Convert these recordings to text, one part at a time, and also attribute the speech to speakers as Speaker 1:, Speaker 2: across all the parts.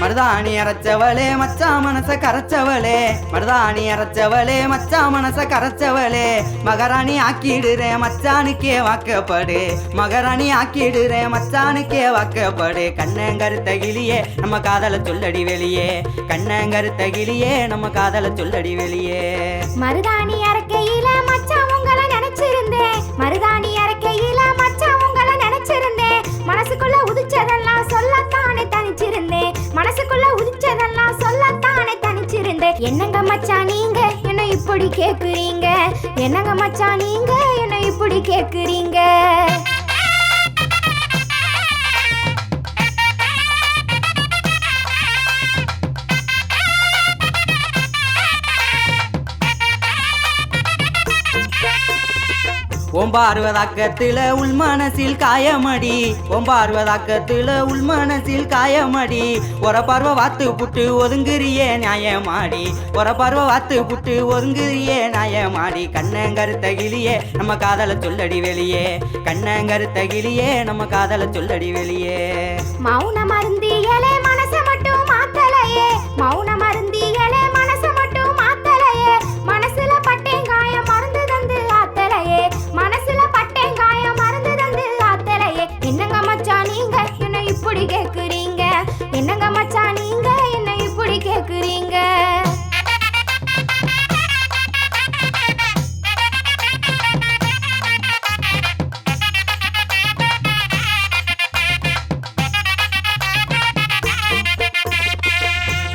Speaker 1: மருதாணி அரைச்சவளே மச்சா மனச கரைச்சவளே. மருதாணி அரைச்சவளே மச்சா மனச கரைச்சவளே. மகாராணி ஆக்கிடுறே மச்சானுக்கே வாக்கப்படு. மகாராணி ஆக்கிடுறே மச்சானுக்கே வாக்கப்படு. கண்ணங்கருத்த கிளியே நம்ம காதல சொல்லடி வெளியே. கண்ணங்கருத்த கிளியே நம்ம காதல சொல்லடி வெளியே.
Speaker 2: மருதாணி என்னங்க மச்சான் நீங்க? என்ன இப்படி கேக்குறீங்க? என்னங்க மச்சான் நீங்க? என்ன இப்படி கேக்குறீங்க?
Speaker 1: ஓம்பார்வதாக்கத்துல உள் மனசில் காயமடி. ஓம்பார்வதாக்கத்துல உள் மனசில் காயமடி. ஒர பருவ வாத்து புட்டு ஒதுங்குறியே நியாயமாடி. ஒர பார்வை வாத்து புட்டு ஒதுங்குறியே நியாயமாடி. கண்ணங்கருத்த கிளியே நம்ம காதல சொல்லடி வெளியே. கண்ணங்கருத்த கிளியே நம்ம காதல சொல்லடி வெளியே.
Speaker 2: மௌன மருந்தியலே மனசு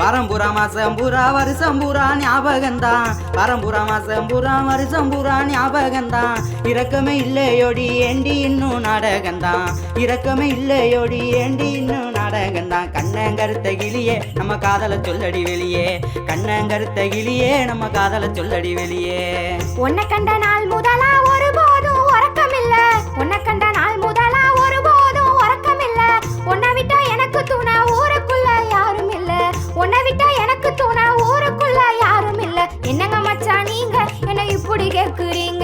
Speaker 1: பரம்புரா மாசம் புறா வருஷம் புறா ஞாபகம்தான் பரம்புரா மாசம் புறா வருஷம் புறா ஞாபகம்தான் இறக்கமே இல்லையோடி ஏண்டி இன்னும் நாடகம்தான் இறக்கமே இல்லையோடி ஏண்டி இன்னும் நாடகம்தான் கண்ணங்கருத்த கிளியே நம்ம காதல சொல்லடி வெளியே. கண்ணங்கருத்த கிளியே நம்ம காதல சொல்லடி வெளியே.
Speaker 2: ஒன்ன கண்ட நாள் முதலா ஒரு இப்படி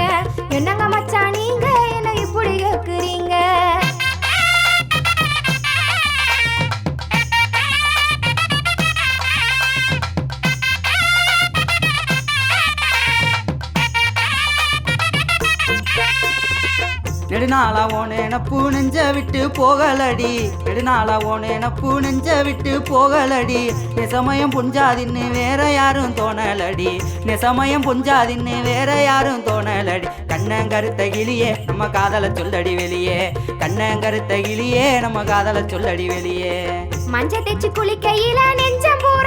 Speaker 1: நெடுநாளா ஓ நினப்பு நெஞ்ச விட்டு போகலடி. நெடுநாளா ஓ நினப்பு நெஞ்ச விட்டு போகலடி. நெசமயம் புஞ்சாதின்னு வேற யாரும் தோணலடி. நெசமயம் புஞ்சாதின்னு வேற யாரும் தோணலடி. கண்ணங்கருத்த கிளியே நம்ம காதல சொல்லடி வெளியே. கண்ணங்கருத்த கிளியே நம்ம காதல சொல்லடி வெளியே.
Speaker 2: மஞ்ச தேச்சு குளிக்கையில நெஞ்சம் போற